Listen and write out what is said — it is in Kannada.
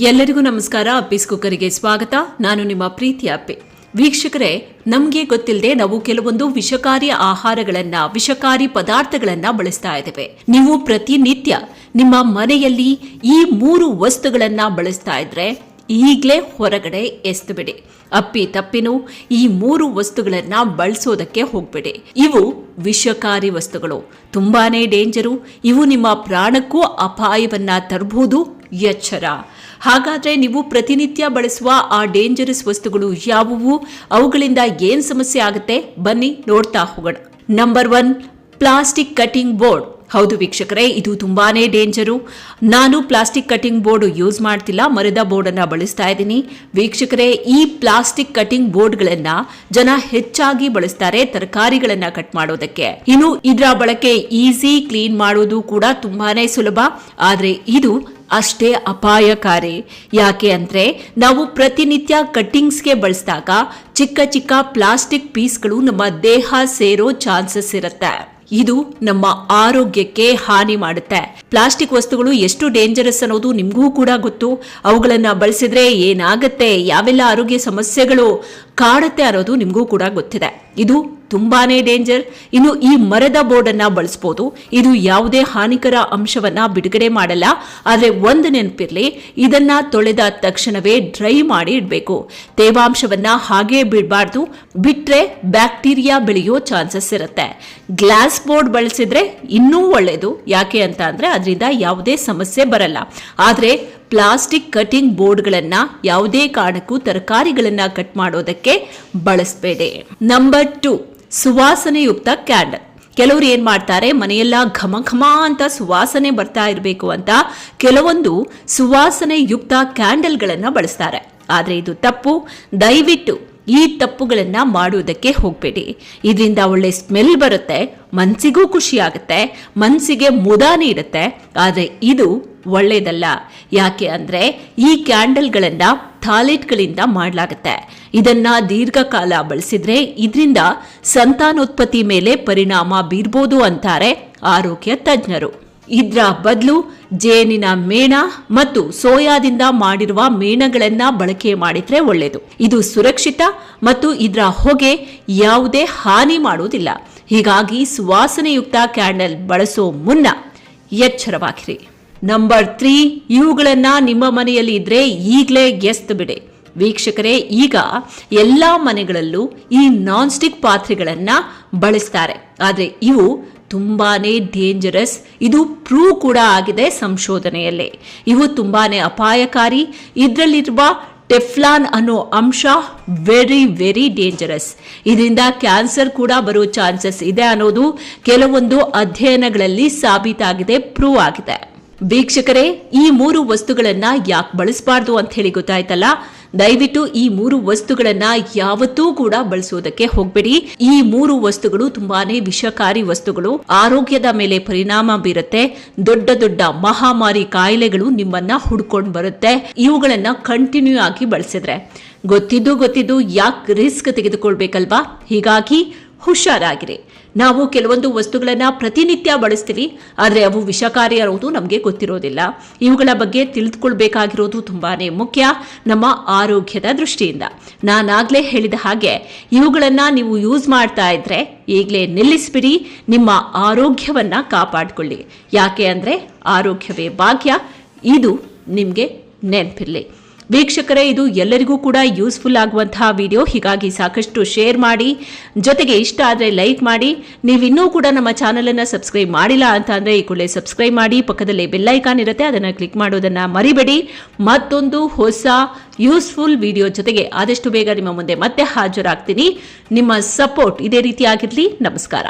ಎಲ್ಲರಿಗೂ ನಮಸ್ಕಾರ. ಅಪ್ಪಿಸ್ ಕುಕ್ಕರಿಗೆ ಸ್ವಾಗತ. ನಾನು ನಿಮ್ಮ ಪ್ರೀತಿಯ ಅಪ್ಪಿ. ವೀಕ್ಷಕರೇ, ನಮಗೆ ಗೊತ್ತಿಲ್ಲದೆ ನಾವು ಕೆಲವೊಂದು ವಿಷಕಾರಿ ಆಹಾರಗಳನ್ನ, ವಿಷಕಾರಿ ಪದಾರ್ಥಗಳನ್ನ ಬಳಸ್ತಾ ಇದ್ದೇವೆ. ನೀವು ಪ್ರತಿನಿತ್ಯ ನಿಮ್ಮ ಮನೆಯಲ್ಲಿ ಈ ಮೂರು ವಸ್ತುಗಳನ್ನ ಬಳಸ್ತಾ ಇದ್ರೆ ಈಗಲೇ ಹೊರಗಡೆ ಎಸ್ದು ಬಿಡಿ ಅಪ್ಪಿ ತಪ್ಪಿನು ಈ ಮೂರು ವಸ್ತುಗಳನ್ನ ಬಳಸೋದಕ್ಕೆ ಹೋಗ್ಬೇಡಿ. ಇವು ವಿಷಕಾರಿ ವಸ್ತುಗಳು. ತುಂಬಾನೇ ಡೇಂಜರು. ಇವು ನಿಮ್ಮ ಪ್ರಾಣಕ್ಕೂ ಅಪಾಯವನ್ನ ತರಬಹುದು ಎಚ್ಚರ. ಹಾಗಾದ್ರೆ ನೀವು ಪ್ರತಿನಿತ್ಯ ಬಳಸುವ ಆ ಡೇಂಜರಸ್ ವಸ್ತುಗಳು ಯಾವುವು? ಅವುಗಳಿಂದ ಏನ್ ಸಮಸ್ಯೆ ಆಗುತ್ತೆ? ಬನ್ನಿ ನೋಡ್ತಾ ಹೋಗೋಣ. Number one plastic cutting board ಹೌದು ವೀಕ್ಷಕರೇ, ಇದು ತುಂಬಾನೇ ಡೇಂಜರು ನಾನು ಪ್ಲಾಸ್ಟಿಕ್ ಕಟಿಂಗ್ ಬೋರ್ಡ್ ಯೂಸ್ ಮಾಡ್ತಿಲ್ಲ, ಮರದ ಬೋರ್ಡ್ ಅನ್ನ ಬಳಸ್ತಾ ಇದ್ದೀನಿ. ವೀಕ್ಷಕರೇ, ಈ ಪ್ಲಾಸ್ಟಿಕ್ ಕಟಿಂಗ್ ಬೋರ್ಡ್ಗಳನ್ನ ಜನ ಹೆಚ್ಚಾಗಿ ಬಳಸ್ತಾರೆ ತರಕಾರಿಗಳನ್ನ ಕಟ್ ಮಾಡೋದಕ್ಕೆ. ಇನ್ನು ಇದರ ಬಳಕೆ ಈಸಿ ಕ್ಲೀನ್ ಮಾಡೋದು ಕೂಡ ತುಂಬಾನೇ ಸುಲಭ. ಆದರೆ ಇದು ಅಷ್ಟೇ ಅಪಾಯಕಾರಿ. ಯಾಕೆ ಅಂದರೆ ನಾವು ಪ್ರತಿನಿತ್ಯ ಕಟ್ಟಿಂಗ್ಸ್ಗೆ ಬಳಸಿದಾಗ ಚಿಕ್ಕ ಚಿಕ್ಕ ಪ್ಲಾಸ್ಟಿಕ್ ಪೀಸ್ಗಳು ನಮ್ಮ ದೇಹ ಸೇರೋ ಚಾನ್ಸಸ್ ಇರುತ್ತೆ. ಇದು ನಮ್ಮ ಆರೋಗ್ಯಕ್ಕೆ ಹಾನಿ ಮಾಡುತ್ತೆ. ಪ್ಲಾಸ್ಟಿಕ್ ವಸ್ತುಗಳು ಎಷ್ಟು ಡೇಂಜರಸ್ ಅನ್ನೋದು ನಿಮಗೂ ಕೂಡ ಗೊತ್ತು. ಅವುಗಳನ್ನು ಬಳಸಿದ್ರೆ ಏನಾಗುತ್ತೆ, ಯಾವೆಲ್ಲ ಆರೋಗ್ಯ ಸಮಸ್ಯೆಗಳು ಕಾಡುತ್ತೆ ಅನ್ನೋದು ನಿಮಗೂ ಕೂಡ ಗೊತ್ತಿದೆ. ಇದು ತುಂಬಾನೇ ಡೇಂಜರ್ ಇನ್ನು ಈ ಮರದ ಬೋರ್ಡ್ ಅನ್ನ ಬಳಸಬಹುದು ಇದು ಯಾವುದೇ ಹಾನಿಕರ ಅಂಶವನ್ನ ಬಿಡುಗಡೆ ಮಾಡಲ್ಲ. ಆದ್ರೆ ಒಂದು ನೆನಪಿರ್ಲಿ, ಇದನ್ನ ತೊಳೆದ ತಕ್ಷಣವೇ ಡ್ರೈ ಮಾಡಿ ಇಡಬೇಕು. ತೇವಾಂಶವನ್ನ ಹಾಗೆ ಬಿಡಬಾರ್ದು. ಬಿಟ್ರೆ ಬ್ಯಾಕ್ಟೀರಿಯಾ ಬೆಳೆಯೋ ಚಾನ್ಸಸ್ ಇರುತ್ತೆ. ಗ್ಲಾಸ್ ಬೋರ್ಡ್ ಬಳಸಿದ್ರೆ ಇನ್ನೂ ಒಳ್ಳೆಯದು ಯಾಕೆ ಅಂತ ಅಂದ್ರೆ ಅದರಿಂದ ಯಾವುದೇ ಸಮಸ್ಯೆ ಬರಲ್ಲ. ಆದ್ರೆ ಪ್ಲಾಸ್ಟಿಕ್ ಕಟಿಂಗ್ ಬೋರ್ಡ್ಗಳನ್ನ ಯಾವುದೇ ಕಾರಣಕ್ಕೂ ತರಕಾರಿಗಳನ್ನ ಕಟ್ ಮಾಡೋದಕ್ಕೆ ಬಳಸಬೇಡಿ. Number two. ಸುವಾಸನೆಯುಕ್ತ ಕ್ಯಾಂಡಲ್ ಕೆಲವರು ಏನ್ ಮಾಡ್ತಾರೆ, ಮನೆಯೆಲ್ಲ ಘಮ ಘಮ ಅಂತ ಸುವಾಸನೆ ಬರ್ತಾ ಇರಬೇಕು ಅಂತ ಕೆಲವೊಂದು ಸುವಾಸನೆಯುಕ್ತ ಕ್ಯಾಂಡಲ್ಗಳನ್ನು ಬಳಸ್ತಾರೆ. ಆದರೆ ಇದು ತಪ್ಪು. ದಯವಿಟ್ಟು ಈ ತಪ್ಪುಗಳನ್ನು ಮಾಡುವುದಕ್ಕೆ ಹೋಗಬೇಡಿ. ಇದರಿಂದ ಒಳ್ಳೆ ಸ್ಮೆಲ್ ಬರುತ್ತೆ ಮನಸ್ಸಿಗೂ ಖುಷಿಯಾಗುತ್ತೆ ಮನಸ್ಸಿಗೆ ಮುದ ನೀಡುತ್ತೆ ಆದರೆ ಇದು ಒಳ್ಳೆಯದಲ್ಲ ಯಾಕೆ ಅಂದರೆ ಈ ಕ್ಯಾಂಡಲ್ಗಳನ್ನು ಥಾಲೆಟ್ಗಳಿಂದ ಮಾಡಲಾಗುತ್ತೆ. ಇದನ್ನು ದೀರ್ಘಕಾಲ ಬಳಸಿದರೆ ಇದರಿಂದ ಸಂತಾನೋತ್ಪತ್ತಿ ಮೇಲೆ ಪರಿಣಾಮ ಬೀರ್ಬೋದು ಅಂತಾರೆ ಆರೋಗ್ಯ ತಜ್ಞರು. ಇದ್ರ ಬದಲು ಜೇನಿನ ಮೇಣ ಮತ್ತು ಸೋಯಾದಿಂದ ಮಾಡಿರುವ ಮೇಣಗಳನ್ನ ಬಳಕೆ ಮಾಡಿದ್ರೆ ಒಳ್ಳೆಯದು ಇದು ಸುರಕ್ಷಿತ ಮತ್ತು ಇದರ ಹೊಗೆ ಯಾವುದೇ ಹಾನಿ ಮಾಡುವುದಿಲ್ಲ. ಹೀಗಾಗಿ ಸುವಾಸನೆಯುಕ್ತ ಕ್ಯಾಂಡಲ್ ಬಳಸೋ ಮುನ್ನ ಎಚ್ಚರವಾಗಿರಿ. ನಂಬರ್ ತ್ರೀ ಇವುಗಳನ್ನ ನಿಮ್ಮ ಮನೆಯಲ್ಲಿ ಇದ್ರೆ ಈಗಲೇ ಗೆಸ್ತ್ ಬಿಡಿ. ವೀಕ್ಷಕರೇ, ಈಗ ಎಲ್ಲಾ ಮನೆಗಳಲ್ಲೂ ಈ ನಾನ್ ಸ್ಟಿಕ್ ಪಾತ್ರೆಗಳನ್ನ ಬಳಸ್ತಾರೆ. ಆದರೆ ಇವು ತುಂಬಾನೇ ಡೇಂಜರಸ್ ಇದು ಪ್ರೂವ್ ಕೂಡ ಆಗಿದೆ ಸಂಶೋಧನೆಯಲ್ಲಿ. ಇವು ತುಂಬಾನೇ ಅಪಾಯಕಾರಿ. ಇದರಲ್ಲಿರುವ ಟೆಫ್ಲಾನ್ ಅನ್ನೋ ಅಂಶ ವೆರಿ ವೆರಿ ಡೇಂಜರಸ್ ಇದರಿಂದ ಕ್ಯಾನ್ಸರ್ ಕೂಡ ಬರೋ ಚಾನ್ಸಸ್ ಇದೆ ಅನ್ನೋದು ಕೆಲವೊಂದು ಅಧ್ಯಯನಗಳಲ್ಲಿ ಸಾಬೀತಾಗಿದೆ ಪ್ರೂವ್ ಆಗಿದೆ. ವೀಕ್ಷಕರೇ, ಈ ಮೂರು ವಸ್ತುಗಳನ್ನ ಯಾಕೆ ಬಳಸಬಾರ್ದು ಅಂತ ಹೇಳಿ ಗೊತ್ತಾಯ್ತಲ್ಲ? ದಯವಿಟ್ಟು ಈ ಮೂರು ವಸ್ತುಗಳನ್ನ ಯಾವತ್ತೂ ಕೂಡ ಬಳಸೋದಕ್ಕೆ ಹೋಗ್ಬೇಡಿ. ಈ ಮೂರು ವಸ್ತುಗಳು ತುಂಬಾನೇ ವಿಷಕಾರಿ ವಸ್ತುಗಳು. ಆರೋಗ್ಯದ ಮೇಲೆ ಪರಿಣಾಮ ಬೀರುತ್ತೆ. ದೊಡ್ಡ ದೊಡ್ಡ ಮಹಾಮಾರಿ ಕಾಯಿಲೆಗಳು ನಿಮ್ಮನ್ನ ಹುಡ್ಕೊಂಡು ಬರುತ್ತೆ. ಇವುಗಳನ್ನ ಕಂಟಿನ್ಯೂ ಆಗಿ ಬಳಸಿದ್ರೆ. ಗೊತ್ತಿದ್ದು ಗೊತ್ತಿದ್ದು ಯಾಕೆ ರಿಸ್ಕ್ ತೆಗೆದುಕೊಳ್ಬೇಕಲ್ವಾ? ಹೀಗಾಗಿ ಹುಷಾರಾಗಿರಿ. ನಾವು ಕೆಲವೊಂದು ವಸ್ತುಗಳನ್ನ ಪ್ರತಿನಿತ್ಯ ಬಳಸ್ತೀವಿ, ಆದರೆ ಅವು ವಿಷಕಾರಿ ಅನ್ನೋದು ನಮಗೆ ಗೊತ್ತಿರೋದಿಲ್ಲ. ಇವುಗಳ ಬಗ್ಗೆ ತಿಳಿದುಕೊಳ್ಬೇಕಾಗಿರೋದು ತುಂಬಾನೇ ಮುಖ್ಯ ನಮ್ಮ ಆರೋಗ್ಯದ ದೃಷ್ಟಿಯಿಂದ. ನಾನಾಗಲೇ ಹೇಳಿದ ಹಾಗೆ, ಇವುಗಳನ್ನ ನೀವು ಯೂಸ್ ಮಾಡ್ತಾ ಇದ್ರೆ ಈಗಲೇ ನಿಲ್ಲಿಸ್ಬಿಡಿ, ನಿಮ್ಮ ಆರೋಗ್ಯವನ್ನ ಕಾಪಾಡಿಕೊಳ್ಳಿ. ಯಾಕೆ ಅಂದರೆ ಆರೋಗ್ಯವೇ ಭಾಗ್ಯ, ಇದು ನಿಮಗೆ ನೆನಪಿರಲಿ. ವೀಕ್ಷಕರೇ, ಇದು ಎಲ್ಲರಿಗೂ ಕೂಡ ಯೂಸ್ಫುಲ್ ಆಗುವಂತಹ ವಿಡಿಯೋ ಹೀಗಾಗಿ ಸಾಕಷ್ಟು ಶೇರ್ ಮಾಡಿ. ಜೊತೆಗೆ ಇಷ್ಟ ಆದರೆ ಲೈಕ್ ಮಾಡಿ. ನೀವಿನ್ನೂ ಕೂಡ ನಮ್ಮ ಚಾನಲ್ ಅನ್ನ ಸಬ್ಸ್ಕ್ರೈಬ್ ಮಾಡಿಲ್ಲ ಅಂತ ಅಂದ್ರೆ ಈ ಕೂಡಲೇ ಸಬ್ಸ್ಕ್ರೈಬ್ ಮಾಡಿ. ಪಕ್ಕದಲ್ಲಿ ಬೆಲ್ ಐಕಾನ್ ಇರುತ್ತೆ, ಅದನ್ನು ಕ್ಲಿಕ್ ಮಾಡೋದನ್ನ ಮರಿಬೇಡಿ. ಮತ್ತೊಂದು ಹೊಸ ಯೂಸ್ಫುಲ್ ವಿಡಿಯೋ ಜೊತೆಗೆ ಆದಷ್ಟು ಬೇಗ ನಿಮ್ಮ ಮುಂದೆ ಮತ್ತೆ ಹಾಜರಾಗ್ತೀನಿ. ನಿಮ್ಮ ಸಪೋರ್ಟ್ ಇದೇ ರೀತಿ ಆಗಿರಲಿ. ನಮಸ್ಕಾರ.